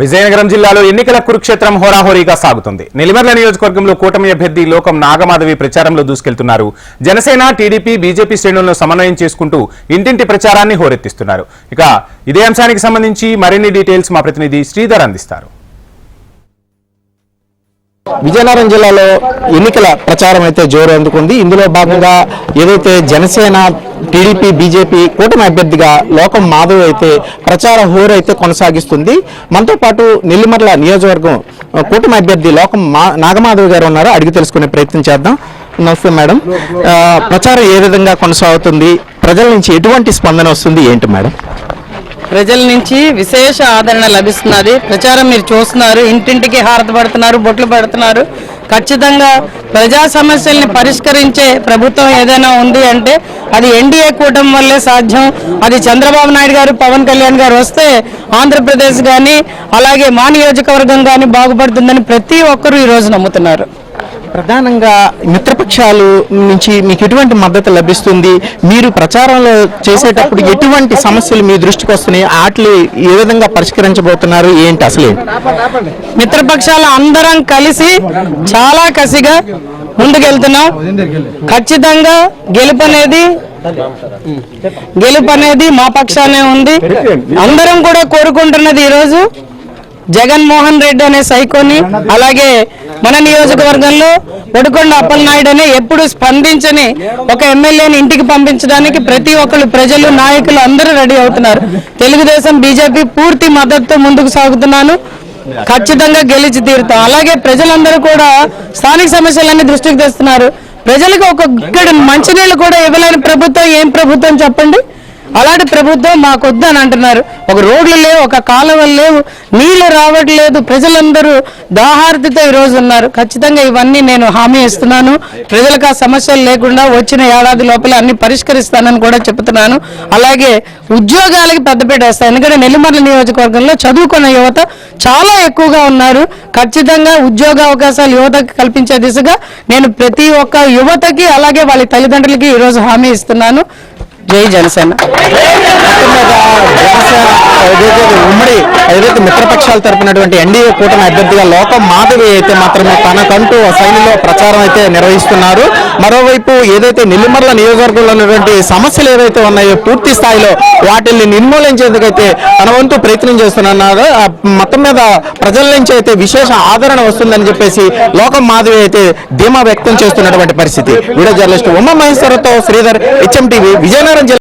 విజయనగరం జిల్లాలో ఎన్నికల కురుక్షేత్రం హోరాహోరీగా సాగుతుంది. నెల్లిమర్ల నియోజకవర్గంలో కూటమి అభ్యర్థి లోకం నాగమాధవి ప్రచారంలో దూసుకెళ్తున్నారు. జనసేన టీడీపీ బీజేపీ శ్రేణులను సమన్వయం చేసుకుంటూ ఇంటింటి ప్రచారాన్ని హోరెత్తిస్తున్నారు. ఇక ఇదే అంశానికి సంబంధించి మరిన్ని డీటెయిల్స్ మా ప్రతినిధి శ్రీధర్ అందిస్తారు. విజయనగరం జిల్లాలో ఎన్నికల ప్రచారం అయితే జోరు అందుకుంది. ఇందులో భాగంగా ఏదైతే జనసేన టీడీపీ బీజేపీ కూటమి అభ్యర్థిగా లోకం మాధవ్ అయితే ప్రచార హోరు అయితే కొనసాగిస్తుంది. మనతో పాటు నెల్లిమర్ల నియోజకవర్గం కూటమి అభ్యర్థి లోకం మా నాగమాధవ్ గారు ఉన్నారు. అడిగి తెలుసుకునే ప్రయత్నం చేద్దాం. నమస్తే మేడం. ప్రచారం ఏ విధంగా కొనసాగుతుంది? ప్రజల నుంచి ఎటువంటి స్పందన వస్తుంది? ఏంటి మేడం? ప్రజల నుంచి విశేష ఆదరణ లభిస్తున్నది. ప్రచారం మీరు చూస్తున్నారు. ఇంటింటికి హారత పడుతున్నారు బొట్లు పెడుతున్నారు. ఖచ్చితంగా ప్రజా సమస్యల్ని పరిష్కరించే ప్రభుత్వం ఏదైనా ఉంది అంటే అది ఎన్డీఏ కూటమి వల్లే సాధ్యం. అది చంద్రబాబు నాయుడు గారు పవన్ కళ్యాణ్ గారు వస్తే ఆంధ్రప్రదేశ్ కానీ అలాగే మా నియోజకవర్గం కానీ బాగుపడుతుందని ప్రతి ఒక్కరూ ఈరోజు నమ్ముతున్నారు. ప్రధానంగా మిత్రపక్షాలు నుంచి మీకు ఎటువంటి మద్దతు లభిస్తుంది? మీరు ప్రచారంలో చేసేటప్పుడు ఎటువంటి సమస్యలు మీ దృష్టికి వస్తున్నాయి? వాటిని ఏ విధంగా పరిష్కరించబోతున్నారు? ఏంటి అసలు? మిత్రపక్షాలు మిత్రపక్షాల అందరం కలిసి చాలా కసిగా ముందుకెళ్తున్నాం. ఖచ్చితంగా గెలుపు అనేది గెలుపు అనేది మా పక్షానే ఉంది. అందరం కూడా కోరుకుంటున్నది ఈరోజు జగన్మోహన్ రెడ్డి అనే సైకోని అలాగే మన నియోజకవర్గంలో ఒడుకొండ అప్పలనాయుడు అనే ఎప్పుడు స్పందించని ఒక ఎమ్మెల్యేని ఇంటికి పంపించడానికి ప్రతి ఒక్కరు ప్రజలు నాయకులు అందరూ రెడీ అవుతున్నారు. తెలుగుదేశం బీజేపీ పూర్తి మద్దతుతో ముందుకు సాగుతున్నాను. ఖచ్చితంగా గెలిచి తీరుతాం. అలాగే ప్రజలందరూ కూడా స్థానిక సమస్యలన్నీ దృష్టికి తెస్తున్నారు. ప్రజలకు ఒక ఇక్కడ మంచినీళ్ళు కూడా ఇవ్వలేని ప్రభుత్వం ఏం ప్రభుత్వం చెప్పండి? అలాంటి ప్రభుత్వం మాకొద్దు అని అంటున్నారు. ఒక రోడ్లు లేవు ఒక కాలువలు లేవు నీళ్ళు రావట్లేదు ప్రజలందరూ దాహార్తితో ఈ రోజు ఉన్నారు. ఖచ్చితంగా ఇవన్నీ నేను హామీ ఇస్తున్నాను. ప్రజలకు ఆ సమస్యలు లేకుండా వచ్చిన ఏడాది లోపల అన్ని పరిష్కరిస్తానని కూడా చెప్తున్నాను అలాగే ఉద్యోగాలకి పెద్దపీట వేస్తాను. ఎందుకంటే నెల్లిమర్ల నియోజకవర్గంలో చదువుకున్న యువత చాలా ఎక్కువగా ఉన్నారు. ఖచ్చితంగా ఉద్యోగ అవకాశాలు యువతకు కల్పించే దిశగా నేను ప్రతి ఒక్క యువతకి అలాగే వాళ్ళ తల్లిదండ్రులకి ఈరోజు హామీ ఇస్తున్నాను. జై జనసేన. ఏదైతే ఉమ్మడి ఏదైతే మిత్రపక్షాలు తరపునటువంటి ఎన్డీఏ కూటమి అభ్యర్థిగా లోకం మాధవి అయితే మాత్రమే తనకంటూ శైలిలో ప్రచారం అయితే నిర్వహిస్తున్నారు. మరోవైపు ఏదైతే నెల్లిమర్ల నియోజకవర్గంలో ఉన్నటువంటి సమస్యలు ఏవైతే ఉన్నాయో పూర్తి స్థాయిలో వాటిని నిర్మూలించేందుకైతే తన వంతు ప్రయత్నం చేస్తున్నారు. ఆ మొత్తం మీద ప్రజల నుంచి అయితే విశేష ఆదరణ వస్తుందని చెప్పేసి లోకం మాధవి అయితే ధీమా వ్యక్తం చేస్తున్నటువంటి పరిస్థితి. వీడియో జర్నలిస్ట్ ఉమా మహేశ్వరతో శ్రీధర్ హెచ్ఎం టీవీ విజయనగరం జిల్లా